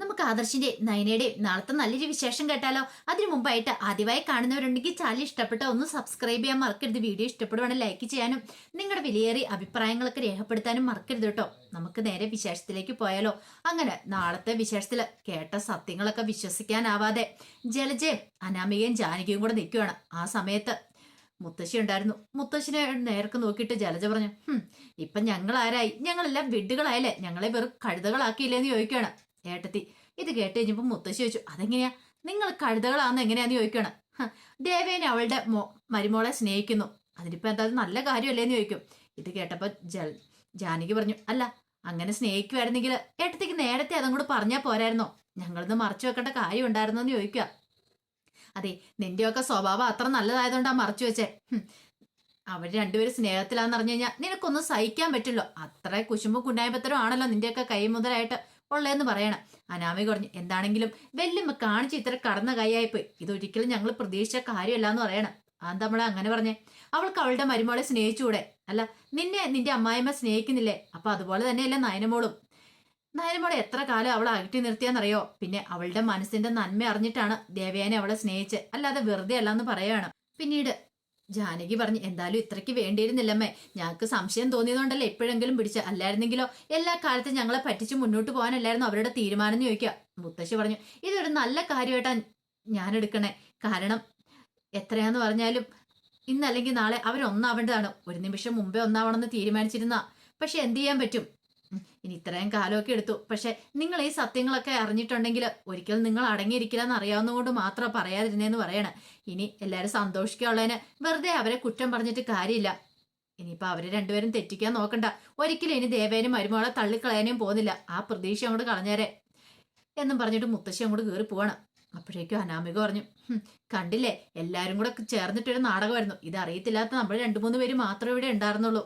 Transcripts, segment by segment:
നമുക്ക് ആദർശിന്റെ നയനയുടെയും നാളത്തെ നല്ലൊരു വിശേഷം കേട്ടാലോ? അതിനു മുമ്പായിട്ട് ആദ്യമായി കാണുന്നവരുണ്ടെങ്കിൽ ചാനൽ ഇഷ്ടപ്പെട്ട ഒന്ന് സബ്സ്ക്രൈബ് ചെയ്യാൻ മറക്കരുത്. വീഡിയോ ഇഷ്ടപ്പെടുവാണെങ്കിൽ ലൈക്ക് ചെയ്യാനും നിങ്ങളുടെ വിലയേറിയ അഭിപ്രായങ്ങളൊക്കെ രേഖപ്പെടുത്താനും മറക്കരുത് കേട്ടോ. നമുക്ക് നേരെ വിശേഷത്തിലേക്ക് പോയാലോ? അങ്ങനെ നാളത്തെ വിശേഷത്തിൽ കേട്ട സത്യങ്ങളൊക്കെ വിശ്വസിക്കാനാവാതെ ജലജയും അനാമികയും ജാനകിയും കൂടെ നിൽക്കുകയാണ് ആ സമയത്ത് മുത്തശ്ശി ഉണ്ടായിരുന്നു. മുത്തശ്ശിനെ നേർക്ക് നോക്കിയിട്ട് ജലജ പറഞ്ഞു "ഹും, ഇപ്പൊ ഞങ്ങൾ ആരായി ഞങ്ങളെല്ലാം വിഡ്ഢുകളായല്ലേ? ഞങ്ങളെ വെറും കഴുതകളാക്കിയില്ലേന്ന് ചോദിക്കുകയാണ് ഏട്ടത്തി ഇത് കേട്ട് കഴിഞ്ഞപ്പോൾ മുത്തശ്ശി ചോദിച്ചു അതെങ്ങനെയാ? നിങ്ങൾ കഴുതകളാന്ന് എങ്ങനെയാന്ന് ചോദിക്കണം ദേവേനെ അവളുടെ മോ മരുമോളെ സ്നേഹിക്കുന്നു. അതിനിപ്പോ എന്താ നല്ല കാര്യമല്ലേ എന്ന് ചോദിക്കും. ഇത് കേട്ടപ്പോൾ ജൽ ജാനകി പറഞ്ഞു അല്ല അങ്ങനെ സ്നേഹിക്കുമായിരുന്നെങ്കിൽ ഏട്ടത്തേക്ക് നേരത്തെ അതും കൂടെ പറഞ്ഞാൽ പോരായിരുന്നോ? ഞങ്ങളിന്ന് മറച്ചു വെക്കേണ്ട കാര്യം ഉണ്ടായിരുന്നോ എന്ന് ചോദിക്കുക അതെ നിന്റെയൊക്കെ സ്വഭാവം അത്ര നല്ലതായതുകൊണ്ടാ മറച്ചു വെച്ചേ. അവർ രണ്ടുപേരും സ്നേഹത്തിലാന്ന് അറിഞ്ഞു കഴിഞ്ഞാൽ നിനക്കൊന്നും സഹിക്കാൻ പറ്റില്ലോ അത്ര കുശുമ്പ് കുന്നായ്പത്തരം ആണല്ലോ നിന്റെയൊക്കെ കൈ മുതലായിട്ട് ഉള്ളതെന്ന് പറയണം. അനാമി പറഞ്ഞു എന്താണെങ്കിലും വെല്ലുമ്മ കാണിച്ച് ഇത്ര കടന്ന കൈയായിപ്പോയി ഇതൊരിക്കലും ഞങ്ങൾ പ്രതീക്ഷിച്ച കാര്യമല്ല എന്ന് പറയണം. അതെന്താ നമ്മളെ അങ്ങനെ പറഞ്ഞേ? അവൾക്ക് അവളുടെ മരുമോളെ സ്നേഹിച്ചുകൂടെ? അല്ല നിന്നെ നിന്റെ അമ്മായിമ്മ സ്നേഹിക്കുന്നില്ലേ? അപ്പൊ അതുപോലെ തന്നെയല്ലേ നയനമോളും. നയനമോളെ എത്ര കാലം അവളെ അകറ്റി നിർത്തിയാന്നറിയോ? പിന്നെ അവളുടെ മനസ്സിന്റെ നന്മ അറിഞ്ഞിട്ടാണ് ദേവയാനെ അവളെ സ്നേഹിച്ച് അല്ലാതെ വെറുതെ അല്ലാന്ന് പറയാണ്. പിന്നീട്? ജാനകി പറഞ്ഞു എന്തായാലും ഇത്രയ്ക്ക് വേണ്ടിയിരുന്നില്ലമ്മേ. ഞങ്ങൾക്ക് സംശയം തോന്നിയതുകൊണ്ടല്ലേ എപ്പോഴെങ്കിലും പിടിച്ച. അല്ലായിരുന്നെങ്കിലോ എല്ലാ കാലത്തും ഞങ്ങളെ പറ്റിച്ച് മുന്നോട്ട് പോകാനല്ലായിരുന്നു അവരുടെ തീരുമാനം എന്ന് ചോദിക്കുക. മുത്തശ്ശി പറഞ്ഞു ഇതൊരു നല്ല കാര്യമായിട്ടാണ് ഞാൻ എടുക്കണേ കാരണം എത്രയാന്ന് പറഞ്ഞാലും ഇന്നല്ലെങ്കിൽ നാളെ അവരൊന്നാവേണ്ടതാണ്. ഒരു നിമിഷം മുമ്പേ ഒന്നാവണമെന്ന് തീരുമാനിച്ചിരുന്ന. പക്ഷെ എന്ത് ചെയ്യാൻ പറ്റും? ഇനി ഇത്രയും കാലമൊക്കെ എടുത്തു. പക്ഷെ നിങ്ങൾ ഈ സത്യങ്ങളൊക്കെ അറിഞ്ഞിട്ടുണ്ടെങ്കിൽ ഒരിക്കൽ നിങ്ങൾ അടങ്ങിയിരിക്കില്ല എന്ന് അറിയാവുന്നതുകൊണ്ട് മാത്രം പറയാതിരുന്നേന്ന് പറയണേ. ഇനി എല്ലാവരും സന്തോഷിക്കാനുള്ളതിന് വെറുതെ അവരെ കുറ്റം പറഞ്ഞിട്ട് കാര്യമില്ല. ഇനിയിപ്പോൾ അവരെ രണ്ടുപേരും തെറ്റിക്കാൻ നോക്കണ്ട. ഒരിക്കലും ഇനി ദേവേനും മരുമകളെ തള്ളിക്കളയാനും പോകുന്നില്ല. ആ പ്രതീക്ഷ അങ്ങോട്ട് കളഞ്ഞേരെ എന്നും പറഞ്ഞിട്ട് മുത്തശ്ശി അങ്ങോട്ട് കയറി പോവാണ്. അപ്പോഴേക്കും അനാമിക പറഞ്ഞു കണ്ടില്ലേ? എല്ലാവരും കൂടെ ചേർന്നിട്ടൊരു നാടകമായിരുന്നു. ഇത് അറിയത്തില്ലാത്ത നമ്മൾ രണ്ടു മൂന്ന് പേര് മാത്രമേ ഇവിടെ ഉണ്ടായിരുന്നുള്ളൂ.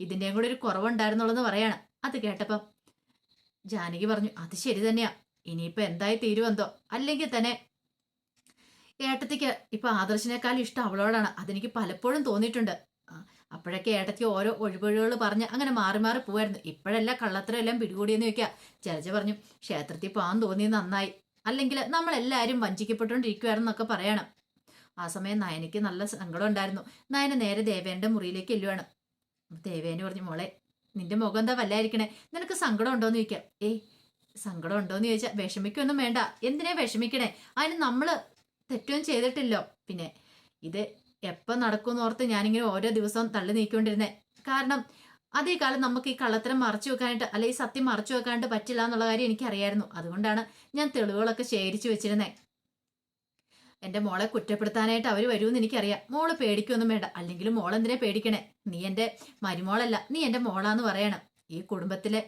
ഇതിന്റെയും കൂടെ ഒരു കുറവുണ്ടായിരുന്നുള്ളൂ എന്ന് പറയാണ്. അത് കേട്ടപ്പം ജാനകി പറഞ്ഞു അത് ശരി തന്നെയാ. ഇനിയിപ്പോ എന്തായി തീരുവെന്തോ അല്ലെങ്കിൽ തന്നെ ഏട്ടത്തിക്ക് ഇപ്പൊ ആദർശിനേക്കാൾ ഇഷ്ടം അവളോടാണ്. അതെനിക്ക് പലപ്പോഴും തോന്നിയിട്ടുണ്ട്. അപ്പോഴൊക്കെ ഏട്ടത്തി ഓരോ ഒഴിവൊഴികൾ പറഞ്ഞ് അങ്ങനെ മാറി മാറി പോവായിരുന്നു. ഇപ്പോഴല്ല കള്ളത്തരെല്ലാം പിടികൂടിയെന്ന് വെക്കുക ജലജ പറഞ്ഞു ക്ഷേത്രത്തിൽ പോകാൻ തോന്നിയത് നന്നായി. അല്ലെങ്കിൽ നമ്മളെല്ലാവരും വഞ്ചിക്കപ്പെട്ടുകൊണ്ടിരിക്കുവായിരുന്നൊക്കെ പറയണം. ആ സമയം നയനയ്ക്ക് നല്ല സങ്കടം ഉണ്ടായിരുന്നു. നയന നേരെ ദേവേന്റെ മുറിയിലേക്ക് എല്ലുവാണ് ദേവേന് പറഞ്ഞു മോളെ നിന്റെ മുഖം എന്താ വല്ലായിരിക്കണേ? നിനക്ക് സങ്കടം ഉണ്ടോന്ന് ചോദിക്കാം. ഏയ് സങ്കടം ഉണ്ടോന്ന് ചോദിച്ചാൽ വിഷമിക്കൊന്നും വേണ്ട. എന്തിനാ വിഷമിക്കണേ? അതിന് നമ്മൾ തെറ്റൊന്നും ചെയ്തിട്ടില്ലോ. പിന്നെ ഇത് എപ്പം നടക്കുമെന്ന് ഓർത്ത് ഞാനിങ്ങനെ ഓരോ ദിവസവും തള്ളി നീക്കൊണ്ടിരുന്നേ. കാരണം അതേ കാലം നമുക്ക് ഈ കള്ളത്തരം മറച്ചു വെക്കാനായിട്ട് അല്ലെങ്കിൽ സത്യം മറച്ചു വെക്കാനായിട്ട് പറ്റില്ല എന്നുള്ള കാര്യം എനിക്കറിയായിരുന്നു. അതുകൊണ്ടാണ് ഞാൻ തെളിവുകളൊക്കെ ശേഖരിച്ചു വെച്ചിരുന്നേ. എന്റെ മോളെ കുറ്റപ്പെടുത്താനായിട്ട് അവർ വരുമെന്ന് എനിക്കറിയാം. മോൾ പേടിക്കൊന്നും വേണ്ട. അല്ലെങ്കിലും മോൾ എന്തിനാ പേടിക്കണേ? നീ എന്റെ മരുമോളല്ല. നീ എന്റെ മോളാന്ന് പറയണം. ഈ കുടുംബത്തിലെ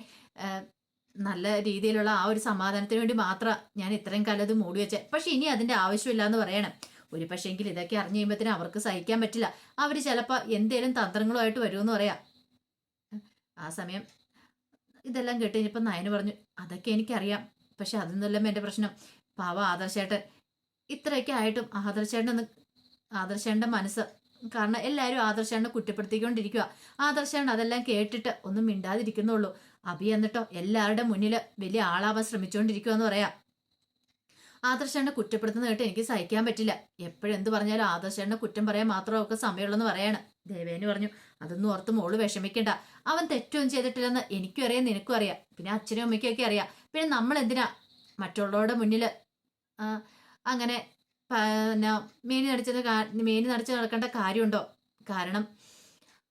നല്ല രീതിയിലുള്ള ആ ഒരു സമാധാനത്തിന് വേണ്ടി മാത്രം ഞാൻ ഇത്രയും കാലം ഇത് മൂടി വെച്ചേ. പക്ഷെ ഇനി അതിന്റെ ആവശ്യമില്ല എന്ന് പറയണം. ഒരു പക്ഷേങ്കിൽ ഇതൊക്കെ അറിഞ്ഞു കഴിയുമ്പോഴത്തേനും അവർക്ക് സഹിക്കാൻ പറ്റില്ല. അവർ ചിലപ്പോൾ എന്തേലും തന്ത്രങ്ങളുമായിട്ട് വരുമെന്ന് പറയാം. ആ സമയം ഇതെല്ലാം കേട്ട് കഴിഞ്ഞപ്പോൾ നയന് പറഞ്ഞു അതൊക്കെ എനിക്കറിയാം. പക്ഷെ അതൊന്നുമല്ല എന്റെ പ്രശ്നം. പാവ ആദർശേട്ടൻ ഇത്രയൊക്കെ ആയിട്ടും ആദർശേട്ടൻ ആദർശേട്ടന്റെ മനസ്സ്. കാരണം എല്ലാവരും ആദർശേട്ടനെ കുറ്റപ്പെടുത്തിക്കൊണ്ടിരിക്കുക ആദർശേട്ടൻ അതെല്ലാം കേട്ടിട്ട് ഒന്നും മിണ്ടാതിരിക്കുന്നുള്ളൂ. അഭി എന്നിട്ടോ എല്ലാവരുടെ മുന്നിൽ വലിയ ആളാവാൻ ശ്രമിച്ചുകൊണ്ടിരിക്കുക എന്ന് പറയാം. ആദർശേട്ടനെ കുറ്റപ്പെടുത്തുന്ന കേട്ട് എനിക്ക് സഹിക്കാൻ പറ്റില്ല. എപ്പോഴും എന്ത് പറഞ്ഞാലും ആദർശേട്ടനെ കുറ്റം പറയാൻ മാത്രം അവർക്ക് സമയമുള്ളെന്ന് പറയാണ്. ദേവേന് പറഞ്ഞു അതൊന്നും ഓർത്ത് മോൾ വിഷമിക്കണ്ട. അവൻ തെറ്റൊന്നും ചെയ്തിട്ടില്ലെന്ന് എനിക്കും അറിയാം നിനക്കും അറിയാം. പിന്നെ അച്ഛനും അമ്മയ്ക്കൊക്കെ അറിയാം. പിന്നെ നമ്മൾ എന്തിനാ മറ്റുള്ളവരുടെ മുന്നിൽ അങ്ങനെ പിന്നെ മേനി നടിച്ചത് മേനി നടിച്ച് നടക്കേണ്ട കാര്യമുണ്ടോ? കാരണം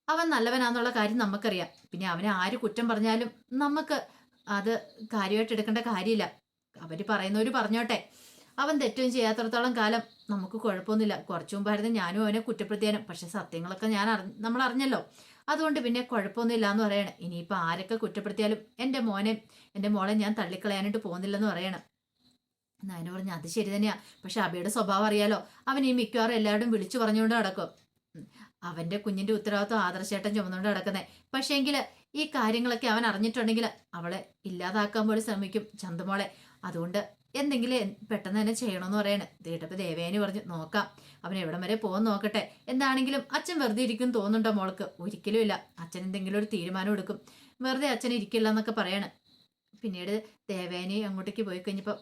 അവൻ നല്ലവനാന്നുള്ള കാര്യം നമുക്കറിയാം. പിന്നെ അവനെ ആര് കുറ്റം പറഞ്ഞാലും നമുക്ക് അത് കാര്യമായിട്ട് എടുക്കേണ്ട കാര്യമില്ല. അവർ പറയുന്നവർ പറഞ്ഞോട്ടെ. അവൻ തെറ്റും ചെയ്യാത്തടത്തോളം കാലം നമുക്ക് കുഴപ്പമൊന്നുമില്ല. കുറച്ചു മുമ്പായിരുന്നു ഞാനും അവനെ കുറ്റപ്പെടുത്തിയാനും. പക്ഷെ സത്യങ്ങളൊക്കെ ഞാൻ അറിഞ്ഞ നമ്മൾ അറിഞ്ഞല്ലോ. അതുകൊണ്ട് പിന്നെ കുഴപ്പമൊന്നുമില്ല എന്ന് പറയണം. ഇനിയിപ്പോൾ ആരൊക്കെ കുറ്റപ്പെടുത്തിയാലും എന്റെ മോനെ എന്റെ മോളെ ഞാൻ തള്ളിക്കളയാനായിട്ട് പോകുന്നില്ലെന്ന് പറയണം. നായന പറഞ്ഞു അത് ശരി തന്നെയാ. പക്ഷെ അബിയുടെ സ്വഭാവം അറിയാലോ. അവൻ ഈ മിക്കവാറും എല്ലാവരും വിളിച്ചു പറഞ്ഞുകൊണ്ട് നടക്കും. അവന്റെ കുഞ്ഞിന്റെ ഉത്തരവാദിത്വം ആദർശേട്ടൻ ചുമന്നുകൊണ്ട് നടക്കുന്നേ. പക്ഷേങ്കിൽ ഈ കാര്യങ്ങളൊക്കെ അവൻ അറിഞ്ഞിട്ടുണ്ടെങ്കിൽ അവളെ ഇല്ലാതാക്കാൻ പോലും ശ്രമിക്കും ചന്തമോളെ. അതുകൊണ്ട് എന്തെങ്കിലും പെട്ടെന്ന് തന്നെ ചെയ്യണമെന്ന് പറയാണ്. കേട്ടപ്പോ ദേവേനി പറഞ്ഞു നോക്കാം. അവൻ എവിടം വരെ പോകാൻ നോക്കട്ടെ. എന്താണെങ്കിലും അച്ഛൻ വെറുതെ ഇരിക്കും തോന്നുന്നുണ്ടോ മോൾക്ക്? ഒരിക്കലും ഇല്ല. അച്ഛൻ എന്തെങ്കിലും ഒരു തീരുമാനം എടുക്കും. വെറുതെ അച്ഛൻ ഇരിക്കില്ല എന്നൊക്കെ പറയാണ്. പിന്നീട് ദേവേനി അങ്ങോട്ടേക്ക് പോയി കഴിഞ്ഞപ്പോൾ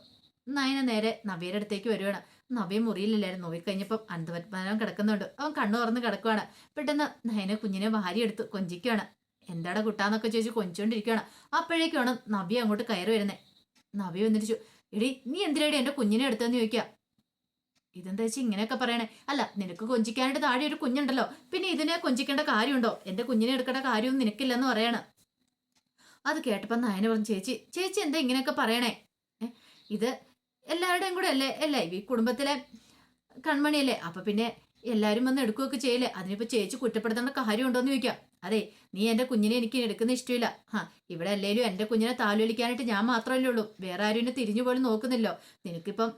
നയന നേരെ നവ്യയുടെ അടുത്തേക്ക് വരുവാണ്. നവ്യ മുറിയിലില്ലായിരുന്നു. നോക്കി കഴിഞ്ഞപ്പോൾ അന്തപത്മാനം കിടക്കുന്നുണ്ട്. അവൻ കണ്ണു തുറന്ന് കിടക്കുവാണ്. പെട്ടെന്ന് നയന കുഞ്ഞിനെ വാരിയെടുത്ത് കൊഞ്ചിക്കുകയാണ് എന്താടാ കുട്ടാന്നൊക്കെ ചോദിച്ചു കൊഞ്ചുകൊണ്ടിരിക്കുകയാണ് അപ്പോഴേക്കാണ് നവ്യ അങ്ങോട്ട് കയറി വരുന്നത് നവ്യ വന്നിട്ട് എടി നീ എന്തിനാടി എന്റെ കുഞ്ഞിനെ എടുത്തെന്ന് ചോദിക്കുക? ഇതെന്താ വെച്ചാൽ ഇങ്ങനെയൊക്കെ പറയണേ? അല്ല നിനക്ക് കൊഞ്ചിക്കാനായിട്ട് താഴെ ഒരു കുഞ്ഞുണ്ടല്ലോ. പിന്നെ ഇതിനെ കൊഞ്ചിക്കേണ്ട കാര്യമുണ്ടോ? എന്റെ കുഞ്ഞിനെ എടുക്കേണ്ട കാര്യവും നിനക്കില്ലെന്ന് പറയാണ്. അത് കേട്ടപ്പോ നയന പറഞ്ഞു ചേച്ചി ചേച്ചി എന്താ ഇങ്ങനെയൊക്കെ പറയണേ? ഇത് എല്ലാവരുടെയും കൂടെ അല്ലേ? അല്ലേ? ഈ കുടുംബത്തിലെ കൺമണിയല്ലേ? അപ്പൊ പിന്നെ എല്ലാവരും വന്ന് എടുക്കുകയൊക്കെ ചെയ്യല്ലേ? അതിനിപ്പോ ചേച്ചി കുറ്റപ്പെടുത്തേണ്ട കാര്യമുണ്ടോന്ന് ചോദിക്കാം. അതെ നീ എന്റെ കുഞ്ഞിനെ എനിക്ക് എടുക്കുന്ന ഇഷ്ടമില്ല. ഹാ ഇവിടെ അല്ലേലും എന്റെ കുഞ്ഞിനെ താലോലിക്കാനായിട്ട് ഞാൻ മാത്രമല്ലേ ഉള്ളൂ. വേറെ ആരും എന്നെ തിരിഞ്ഞു പോലും നോക്കുന്നില്ലോ. നിനക്കിപ്പം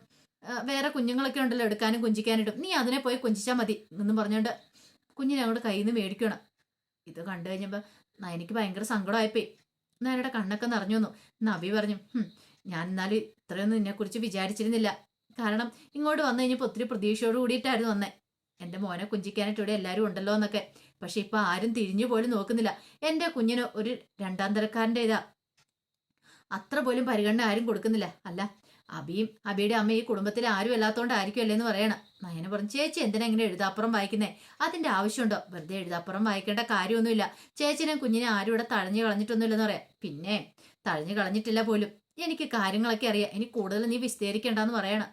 വേറെ കുഞ്ഞുങ്ങളൊക്കെ ഉണ്ടല്ലോ എടുക്കാനും കുഞ്ചിക്കാനായിട്ടും. നീ അതിനെ പോയി കുഞ്ചിച്ചാൽ മതി എന്നും പറഞ്ഞുകൊണ്ട് കുഞ്ഞിനെ അങ്ങോട്ട് കയ്യിൽ നിന്ന് മേടിക്കണം. ഇത് കണ്ടു കഴിഞ്ഞപ്പോൾ നയനിക്ക് ഭയങ്കര സങ്കടമായിപ്പോയി. നയനയുടെ കണ്ണൊക്കെ നിറഞ്ഞു വന്നു. പറഞ്ഞു ഞാൻ എന്നാലും ഇത്രയൊന്നും എന്നെക്കുറിച്ച് വിചാരിച്ചിരുന്നില്ല. കാരണം ഇങ്ങോട്ട് വന്നു കഴിഞ്ഞപ്പോൾ ഒത്തിരി പ്രതീക്ഷയോട് കൂടിയിട്ടായിരുന്നു വന്നേ. എന്റെ മോനെ കുഞ്ചിക്കാനായിട്ട് ഇവിടെ എല്ലാവരും ഉണ്ടല്ലോ എന്നൊക്കെ. പക്ഷെ ഇപ്പം ആരും തിരിഞ്ഞു പോലും നോക്കുന്നില്ല. എന്റെ കുഞ്ഞിന് ഒരു രണ്ടാം തരക്കാരന്റെ ഇതാ അത്ര പോലും പരിഗണന ആരും കൊടുക്കുന്നില്ല. അല്ല അബിയും അബിയുടെ അമ്മ ഈ കുടുംബത്തിൽ ആരും അല്ലേ അല്ലേന്ന് പറയണം. നയന പറഞ്ഞു ചേച്ചി എന്തിനാ ഇങ്ങനെ എഴുതാപ്പുറം വായിക്കുന്നേ? അതിന്റെ ആവശ്യമുണ്ടോ? വെറുതെ എഴുതാപ്പുറം വായിക്കേണ്ട കാര്യമൊന്നുമില്ല. ചേച്ചിനെ കുഞ്ഞിനെ ആരും ഇവിടെ തഴഞ്ഞു കളഞ്ഞിട്ടൊന്നുമില്ലെന്ന് പറയാം. പിന്നെ തഴഞ്ഞു കളഞ്ഞിട്ടില്ല പോലും. എനിക്ക് കാര്യങ്ങളൊക്കെ അറിയാം. ഇനി കൂടുതൽ നീ വിസ്തീരിക്കണ്ടെന്ന് പറയണം.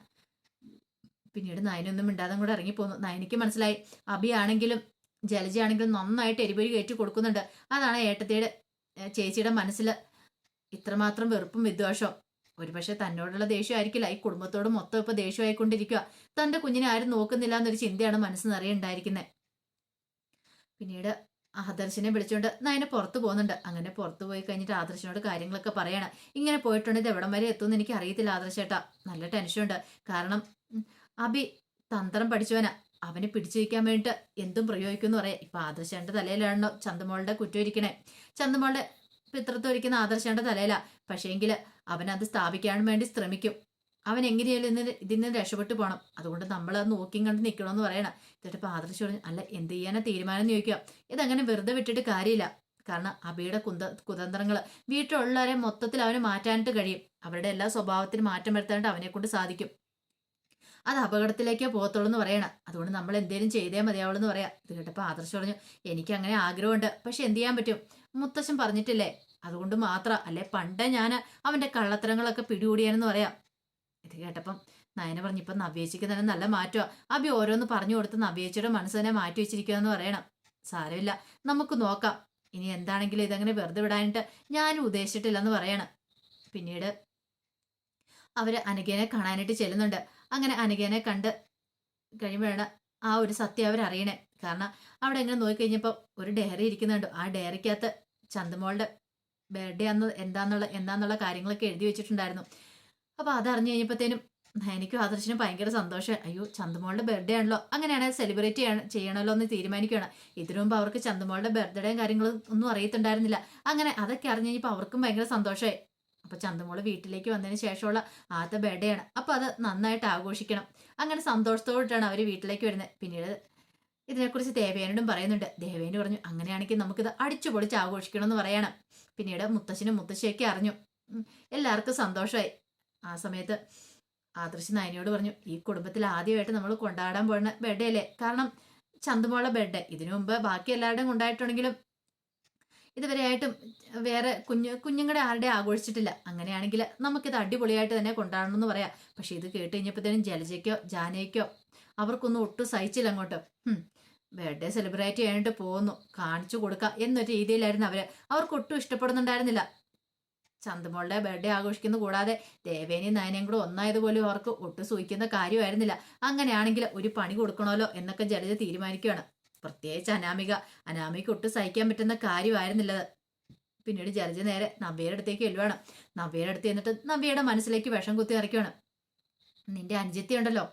പിന്നീട് നയനൊന്നും മിണ്ടാതെ കൂടെ ഇറങ്ങിപ്പോന്നു. നയനിക്ക് മനസ്സിലായി. അബി ആണെങ്കിലും ജലജയാണെങ്കിലും നന്നായിട്ട് എരിപൊരി കയറ്റി കൊടുക്കുന്നുണ്ട്. അതാണ് ഏട്ടത്തിയുടെ ചേച്ചിയുടെ മനസ്സിൽ ഇത്രമാത്രം വെറുപ്പും വിദ്വേഷവും. ഒരുപക്ഷെ തന്നോടുള്ള ദേഷ്യമായിരിക്കില്ല. ഈ കുടുംബത്തോട് മൊത്തം ഇപ്പൊ ദേഷ്യമായിക്കൊണ്ടിരിക്കുക തന്റെ കുഞ്ഞിനെ ആരും നോക്കുന്നില്ല എന്നൊരു ചിന്തയാണ് മനസ്സ് നിറയുണ്ടായിരിക്കുന്നത് പിന്നീട് ആദർശിനെ വിളിച്ചുകൊണ്ട് നയനെ പുറത്തു പോകുന്നുണ്ട് അങ്ങനെ പുറത്തു പോയി കഴിഞ്ഞിട്ട് ആദർശനോട് കാര്യങ്ങളൊക്കെ പറയണം. ഇങ്ങനെ പോയിട്ടുണ്ടെങ്കിൽ എവിടം വരെ എത്തുമെന്ന് എനിക്ക് അറിയത്തില്ല ആദർശേട്ടാ. നല്ല ടെൻഷനുണ്ട് കാരണം അബി തന്ത്രം പഠിച്ചവനാ. അവനെ പിടിച്ചു വയ്ക്കാൻ വേണ്ടിയിട്ട് എന്തും പ്രയോഗിക്കും എന്ന് പറയാം. ഇപ്പൊ ആദർശന്റെ തലയിലാണല്ലോ ചന്ദമോളുടെ കുറ്റം ഇരിക്കണേ. ചന്ദമോളുടെ പിത്രത്വം ഇരിക്കുന്ന ആദർശന്റെ തലയിലാ. പക്ഷേങ്കിൽ അവനത് സ്ഥാപിക്കാൻ വേണ്ടി ശ്രമിക്കും. അവൻ എങ്ങനെയാലും ഇന്ന് ഇതിൽ നിന്ന് രക്ഷപ്പെട്ടു പോകണം അതുകൊണ്ട് നമ്മൾ അത് നോക്കിയും കണ്ട് നിൽക്കണമെന്ന് പറയണം. എന്നിട്ട് പാദർശി പറഞ്ഞു അല്ല എന്ത് ചെയ്യാനാ തീരുമാനം എന്ന് ചോദിക്കുക. ഇതങ്ങനെ വെറുതെ വിട്ടിട്ട് കാര്യമില്ല. കാരണം അബിയുടെ കുന്ത കുതന്ത്രങ്ങൾ വീട്ടിലുള്ളവരെ മൊത്തത്തിൽ അവന് മാറ്റാനായിട്ട് കഴിയും. അവരുടെ എല്ലാ സ്വഭാവത്തിനും മാറ്റം വരുത്താനായിട്ട് അവനെ കൊണ്ട് സാധിക്കും. അത് അപകടത്തിലേക്കേ പോകത്തുള്ളൂ എന്ന് പറയണം. അതുകൊണ്ട് നമ്മൾ എന്തേലും ചെയ്തേ മതിയാവുള്ളൂ എന്ന് പറയാം. ഇത് കേട്ടപ്പോൾ ആദർശ് പറഞ്ഞു എനിക്ക് അങ്ങനെ ആഗ്രഹമുണ്ട്. പക്ഷെ എന്ത് ചെയ്യാൻ പറ്റും? മുത്തശ്ശൻ പറഞ്ഞിട്ടില്ലേ? അതുകൊണ്ട് മാത്രം. അല്ലെ? പണ്ടേ ഞാൻ അവന്റെ കള്ളത്തരങ്ങളൊക്കെ പിടികൂടിയാണെന്ന് പറയാം. ഇത് കേട്ടപ്പം നയന പറഞ്ഞു ഇപ്പം നവ്യേച്ചിക്ക് തന്നെ നല്ല മാറ്റമാ അബി ഓരോന്ന് പറഞ്ഞു കൊടുത്ത് നവ്യേച്ചിയുടെ മനസ്സ് തന്നെ മാറ്റി വെച്ചിരിക്കുക എന്ന് പറയണം. സാരമില്ല നമുക്ക് നോക്കാം. ഇനി എന്താണെങ്കിലും ഇതങ്ങനെ വെറുതെ വിടാനായിട്ട് ഞാനും ഉദ്ദേശിച്ചിട്ടില്ലെന്ന് പറയണം. പിന്നീട് അവർ അനഘേനെ കാണാനായിട്ട് ചെല്ലുന്നുണ്ട്. അങ്ങനെ അനഘേനെ കണ്ട് കഴിയുമ്പോഴാണ് ആ ഒരു സത്യം അവരറിയണേ കാരണം അവിടെ എങ്ങനെ നോക്കിക്കഴിഞ്ഞപ്പോൾ ഒരു ഡയറി ഇരിക്കുന്നുണ്ട്. ആ ഡയറിക്കകത്ത് ചന്ദമോളുടെ ബർത്ത്ഡേ അന്ന് എന്താന്നുള്ള എന്താന്നുള്ള കാര്യങ്ങളൊക്കെ എഴുതി വെച്ചിട്ടുണ്ടായിരുന്നു. അപ്പോൾ അതറിഞ്ഞു കഴിഞ്ഞപ്പോഴത്തേനും എനിക്കും ആദർശിനും ഭയങ്കര സന്തോഷം. അയ്യോ ചന്ദമോളുടെ ബർത്ത്ഡേ ആണല്ലോ. അങ്ങനെയാണ് സെലിബ്രേറ്റ് ചെയ്യണം ചെയ്യണമല്ലോ എന്ന് തീരുമാനിക്കുകയാണ്. ഇതിനു മുമ്പ് അവർക്ക് ചന്ദമോളുടെ ബർത്ത്ഡേയും കാര്യങ്ങളും ഒന്നും അറിയത്തുണ്ടായിരുന്നില്ല. അങ്ങനെ അതൊക്കെ അറിഞ്ഞു കഴിഞ്ഞപ്പോൾ അവർക്കും ഭയങ്കര സന്തോഷമായി. അപ്പൊ ചന്തമോൾ വീട്ടിലേക്ക് വന്നതിന് ശേഷമുള്ള ആദ്യത്തെ ബർത്ത്ഡേ ആണ്. അപ്പൊ അത് നന്നായിട്ട് ആഘോഷിക്കണം. അങ്ങനെ സന്തോഷത്തോടെയാണ് അവർ വീട്ടിലേക്ക് വരുന്നത്. പിന്നീട് ഇതിനെക്കുറിച്ച് ദേവേനോടും പറയുന്നുണ്ട്. ദേവേന് പറഞ്ഞു അങ്ങനെയാണെങ്കിൽ നമുക്കിത് അടിച്ചു പൊളിച്ച് ആഘോഷിക്കണം എന്ന് പറയണം. പിന്നീട് മുത്തശ്ശനും മുത്തശ്ശിയൊക്കെ അറിഞ്ഞു. എല്ലാവർക്കും സന്തോഷമായി. ആ സമയത്ത് ആദർശ് നയനിയോട് പറഞ്ഞു ഈ കുടുംബത്തിൽ ആദ്യമായിട്ട് നമ്മൾ കൊണ്ടാടാൻ പോകുന്ന ബർത്ത്ഡേ അല്ലേ കാരണം ചന്തുമോളെ ബർത്ത്ഡേ ഇതിനു മുമ്പ് ബാക്കി എല്ലാവരുടെയും കൊണ്ടായിട്ടുണ്ടെങ്കിലും ഇതുവരെയായിട്ടും വേറെ കുഞ്ഞു കുഞ്ഞുങ്ങളുടെ ആരുടെ ആഘോഷിച്ചിട്ടില്ല. അങ്ങനെയാണെങ്കിൽ നമുക്കിത് അടിപൊളിയായിട്ട് തന്നെ കൊണ്ടാടണം എന്ന് പറയാം. പക്ഷെ ഇത് കേട്ട് കഴിഞ്ഞപ്പോഴത്തേനും ജലജയ്ക്കോ ജാനയ്ക്കോ അവർക്കൊന്നും ഒട്ടും സഹിച്ചില്ല അങ്ങോട്ട്. ബർത്ത്ഡേ സെലിബ്രേറ്റ് ചെയ്യാനായിട്ട് പോകുന്നു. കാണിച്ചു കൊടുക്കുക എന്നൊരു രീതിയിലായിരുന്നു അവർ അവർക്കൊട്ടും ഇഷ്ടപ്പെടുന്നുണ്ടായിരുന്നില്ല. ചന്തമോളുടെ ബർത്ത്ഡേ ആഘോഷിക്കുന്ന. കൂടാതെ ദേവേനി നയനയും കൂടെ ഒന്നായതുപോലും അവർക്ക് ഒട്ടും സൂഹിക്കുന്ന കാര്യമായിരുന്നില്ല. അങ്ങനെയാണെങ്കിൽ ഒരു പണി കൊടുക്കണമല്ലോ എന്നൊക്കെ ജലജ തീരുമാനിക്കുകയാണ്. പ്രത്യേകിച്ച് അനാമിക. അനാമിക ഒട്ടും സഹിക്കാൻ പറ്റുന്ന കാര്യമായിരുന്നില്ലത് പിന്നീട് ജലജ നേരെ നവ്യയുടെ അടുത്തേക്ക് എല്ലുവാണ് നവ്യയുടെ അടുത്ത് എന്നിട്ട് നവ്യയുടെ മനസ്സിലേക്ക് വിഷം കുത്തി ഇറക്കുകയാണ് നിന്റെ അനുജത്തി ഉണ്ടല്ലോ.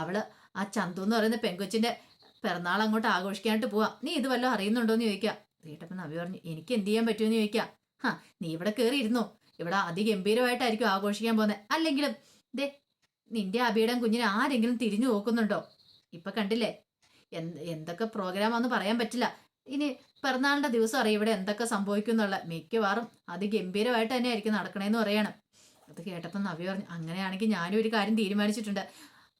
അവൾ ആ ചന്തു എന്ന് പറയുന്ന പെങ്കൊച്ചിന്റെ പിറന്നാൾ അങ്ങോട്ട് ആഘോഷിക്കാനായിട്ട് പോവാ. നീ ഇത് വല്ലതും അറിയുന്നുണ്ടോ എന്ന് ചോദിക്കാം. കേട്ടപ്പോ നവ്യ പറഞ്ഞു എനിക്ക് എന്ത് ചെയ്യാൻ പറ്റുമെന്ന് ചോദിക്കാം. ഹാ നീ ഇവിടെ കയറി ഇരുന്നോ ഇവിടെ അതിഗംഭീരമായിട്ടായിരിക്കും ആഘോഷിക്കാൻ പോകുന്നത് അല്ലെങ്കിലും ദേ നിന്റെ അഭിയുടെ കുഞ്ഞിനെ ആരെങ്കിലും തിരിഞ്ഞു നോക്കുന്നുണ്ടോ? ഇപ്പൊ കണ്ടില്ലേ? എന്ത് എന്തൊക്കെ പ്രോഗ്രാമാന്ന് പറയാൻ പറ്റില്ല. ഇനി പിറന്നാളിന്റെ ദിവസം അറിയാം ഇവിടെ എന്തൊക്കെ സംഭവിക്കും എന്നുള്ള മിക്കവാറും അതിഗംഭീരമായിട്ട് തന്നെ ആയിരിക്കും നടക്കണേന്ന് പറയണം. അത് കേട്ടപ്പോൾ നവ്യ പറഞ്ഞു അങ്ങനെയാണെങ്കിൽ ഞാനും ഒരു കാര്യം തീരുമാനിച്ചിട്ടുണ്ട്.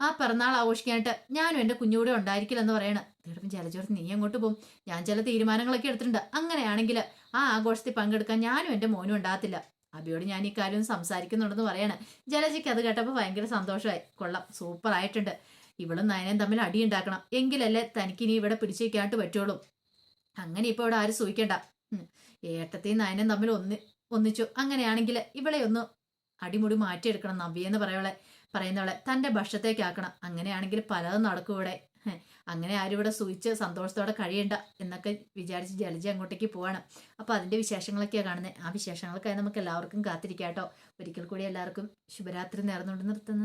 ആ പിറന്നാൾ ആഘോഷിക്കാനായിട്ട് ഞാനും എന്റെ കുഞ്ഞുകൂടെ ഉണ്ടായിരിക്കില്ലെന്ന് പറയണം. തീർപ്പം ജലജോർത്ത് നീ അങ്ങോട്ട് പോകും. ഞാൻ ചില തീരുമാനങ്ങളൊക്കെ എടുത്തിട്ടുണ്ട്. അങ്ങനെയാണെങ്കിൽ ആ ആഘോഷത്തിൽ പങ്കെടുക്കാൻ ഞാനും എന്റെ മോനും ഉണ്ടാകത്തില്ല. അബിയോട് ഞാൻ ഈ കാര്യം സംസാരിക്കുന്നുണ്ടെന്ന് പറയാണ്. ജലജയ്ക്ക് അത് കേട്ടപ്പോൾ ഭയങ്കര സന്തോഷമായി. കൊള്ളാം സൂപ്പർ ആയിട്ടുണ്ട്. ഇവളും നയനയും തമ്മിൽ അടി ഉണ്ടാക്കണം. എങ്കിലല്ലേ തനിക്ക് ഇനി ഇവിടെ പിടിച്ചു വയ്ക്കാനായിട്ട് പറ്റുള്ളൂ. അങ്ങനെ ഇപ്പോൾ ഇവിടെ ആരും സൂഹിക്കണ്ട. ഏട്ടത്തെയും നയനയും തമ്മിൽ ഒന്ന് ഒന്നിച്ചു. അങ്ങനെയാണെങ്കിൽ ഇവളെ ഒന്ന് അടിമുടി മാറ്റിയെടുക്കണം നബിയെന്ന് പറയവളെ. പറയുന്നവളെ തന്റെ ഭക്ഷത്തേക്കാക്കണം അങ്ങനെയാണെങ്കിൽ പലതും നടക്കും ഇവിടെ അങ്ങനെ ആരും ഇവിടെ സൂചിച്ച് സന്തോഷത്തോടെ കഴിയണ്ട എന്നൊക്കെ വിചാരിച്ച് ജലജ അങ്ങോട്ടേക്ക് പോവാണ്. അപ്പോൾ അതിന്റെ വിശേഷങ്ങളൊക്കെയാണ് കാണുന്നത് ആ വിശേഷങ്ങൾക്കായി നമുക്ക് എല്ലാവർക്കും കാത്തിരിക്കാം കേട്ടോ. ഒരിക്കൽ കൂടി എല്ലാവർക്കും ശുഭരാത്രി നേർന്നുകൊണ്ട് നിർത്തുന്നത്